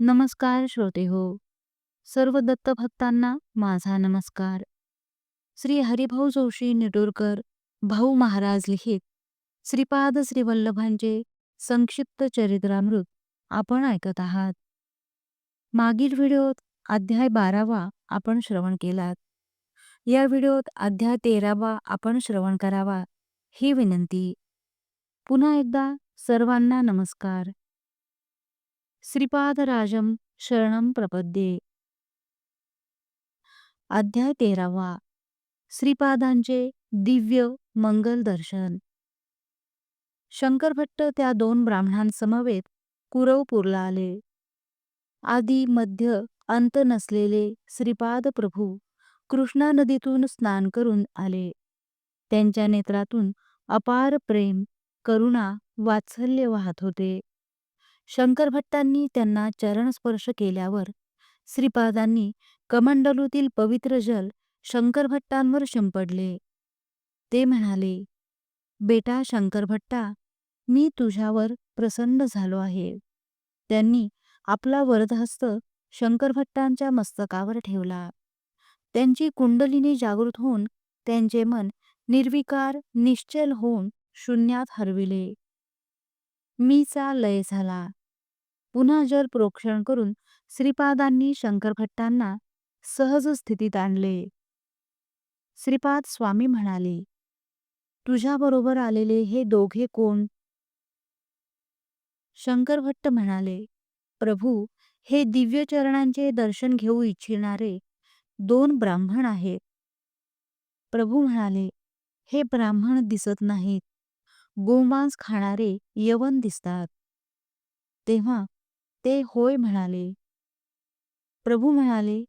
नमस्कार श्रोते हो. सर्व दत्तभक्तांना माझा नमस्कार. श्री हरिभाऊ जोशी निटूरकर भाऊ महाराज लिखित श्रीपाद श्रीवल्लभांचे संक्षिप्त चरित्रामृत आपण ऐकत आहात. मागील व्हिडिओत अध्याय बारावा आपण श्रवण केलात. या व्हिडिओत अध्याय तेरावा आपण श्रवण करावा ही विनंती. पुन्हा एकदा सर्वांना नमस्कार. श्रीपादराजम शरणम प्रपद्ये। अध्याय तेरावा. श्रीपादांचे दिव्य मंगल दर्शन. शंकरभट्ट त्या दोन ब्राह्मणांसमवेत कुरवपूरला आले. आधी मध्य अंत नसलेले श्रीपाद प्रभू कृष्णा नदीतून स्नान करून आले. त्यांच्या नेत्रातून अपार प्रेम करुणा वात्सल्य वाहत होते. शंकर भट्टांनी त्यांना चरणस्पर्श केल्यावर श्रीपादांनी कमंडलूतील पवित्र जल शंकरभट्टांवर शिंपडले. ते म्हणाले बेटा शंकरभट्टा मी तुझ्यावर प्रसन्न झालो आहे. त्यांनी आपला वरदहस्त शंकरभट्टांच्या मस्तकावर ठेवला. त्यांची कुंडलिनी जागृत होऊन त्यांचे मन निर्विकार निश्चल होऊन शून्यात हरविले. मीचा लय झाला. पुन्हा जल प्रोक्षण करून श्रीपादांनी शंकरभट्टांना सहज स्थितीत आणले. श्रीपाद स्वामी म्हणाले तुझ्याबरोबर आलेले हे दोघे कोण? शंकरभट्ट म्हणाले प्रभू हे दिव्य चरणांचे दर्शन घेऊ इच्छिणारे दोन ब्राह्मण आहेत. प्रभू म्हणाले हे ब्राह्मण दिसत नाहीत. गोमांस खाणारे यवन दिसतात. तेव्हा ते होय म्हणाले. प्रभू म्हणाले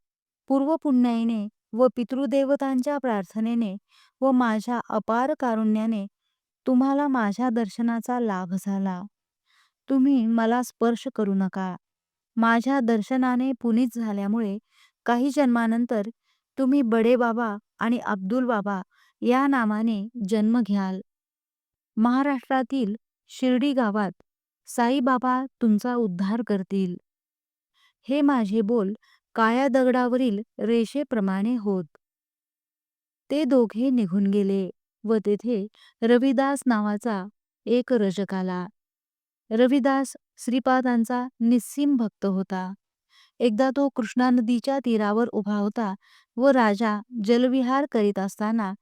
पूर्वपुण्याईने व पितृदेवतांच्या प्रार्थनेने व माझ्या अपार कारुण्याने तुम्हाला माझ्या दर्शनाचा लाभ झाला. तुम्ही मला स्पर्श करू नका. माझ्या दर्शनाने पुनीत झाल्यामुळे काही जन्मानंतर तुम्ही बडे बाबा आणि अब्दुल बाबा या नामाने जन्म घ्याल. महाराष्ट्रातील शिर्डी गावात साईबाबा तुमचा उद्धार करतील. हे माझे बोल काळ्या दगडावरील रेषेप्रमाणे होत. ते दोघे निघून गेले व तेथे रविदास नावाचा एक रजक आला. रविदास श्रीपादांचा निस्सीम भक्त होता. एकदा तो कृष्णा नदीच्या तीरावर उभा होता व राजा जलविहार करीत असताना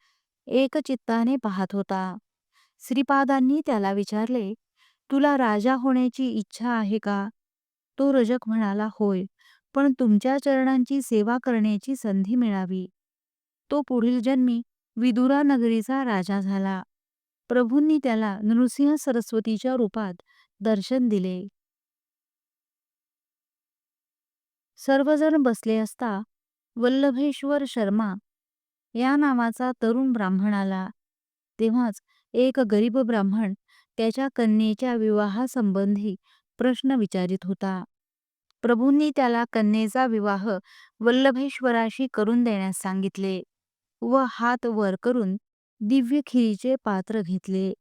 एक चित्ताने पाहत होता. श्रीपादांनी त्याला विचारले तुला राजा होण्याची इच्छा आहे का? तो रजक म्हणाला होय पण तुमच्या चरणांची सेवा करण्याची संधी मिळावी. तो पुढील जन्मी विदुरा नगरीचा राजा झाला. प्रभूंनी त्याला नृसिंह सरस्वतीच्या रूपात दर्शन दिले. सर्वजण बसले असता वल्लभेश्वर शर्मा या नावाचा तरुण ब्राह्मण आला. तेव्हाच एक गरीब ब्राह्मण त्याच्या कन्येच्या विवाहासंबंधी प्रश्न विचारित होता. प्रभूंनी त्याला कन्येचा विवाह वल्लभेश्वराशी करून देण्यास सांगितले व हात वर करून दिव्य खिरीचे पात्र घेतले.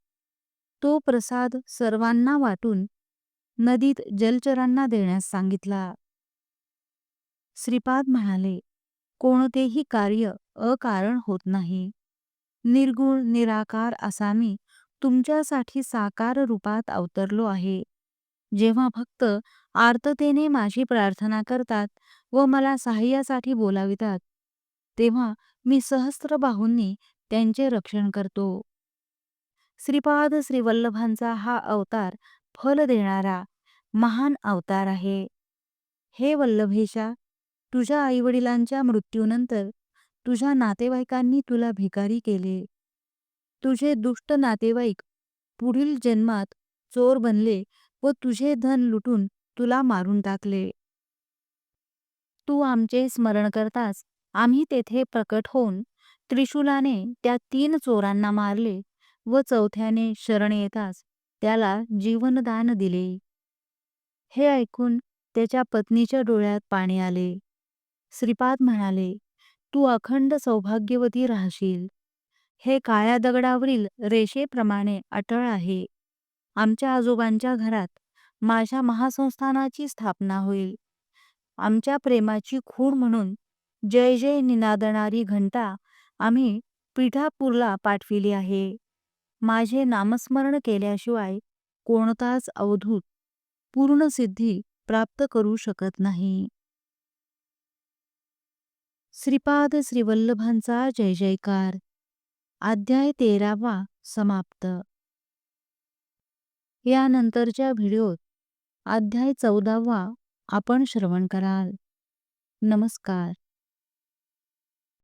तो प्रसाद सर्वांना वाटून नदीत जलचरांना देण्यास सांगितला. श्रीपाद म्हणाले कोणतेही कार्य अकारण होत नाही. निर्गुण निराकार असा मी तुमच्यासाठी साकार रूपात अवतरलो आहे. जेव्हा भक्त आर्ततेने माझी प्रार्थना करतात व मला सहाय्यासाठी बोलावितात तेव्हा मी सहस्त्र बाहूंनी त्यांचे रक्षण करतो. श्रीपाद श्रीवल्लभांचा हा अवतार फल देणारा महान अवतार आहे. हे वल्लभेशा तुझ्या आईवडिलांच्या मृत्यूनंतर तुझ्या नातेवाईकांनी तुला भिकारी केले. तुझे दुष्ट नातेवाईक पुढील जन्मात चोर बनले व तुझे धन लुटून तुला मारून टाकले. तू आमचे स्मरण करताच आम्ही तेथे प्रकट होऊन त्रिशूलाने त्या तीन चोरांना मारले व चौथ्याने शरण येताच त्याला जीवनदान दिले. हे ऐकून त्याच्या पत्नीच्या डोळ्यात पाणी आले. श्रीपाद म्हणाले तू अखंड सौभाग्यवती राहशील. हे काळ्या दगडावरील रेषेप्रमाणे अटळ आहे. आमच्या आजोबांच्या घरात माझ्या महासंस्थानाची स्थापना होईल. आमच्या प्रेमाची खूण म्हणून जय जय निनादणारी घंटा आम्ही पिठापूरला पाठविली आहे. माझे नामस्मरण केल्याशिवाय कोणताच अवधूत पूर्ण सिद्धी प्राप्त करू शकत नाही. श्रीपाद श्रीवल्लभांचा जय जयकार. अध्याय तेरावा समाप्त. यानंतरच्या व्हिडिओत अध्याय चौदावा आपण श्रवण कराल. नमस्कार.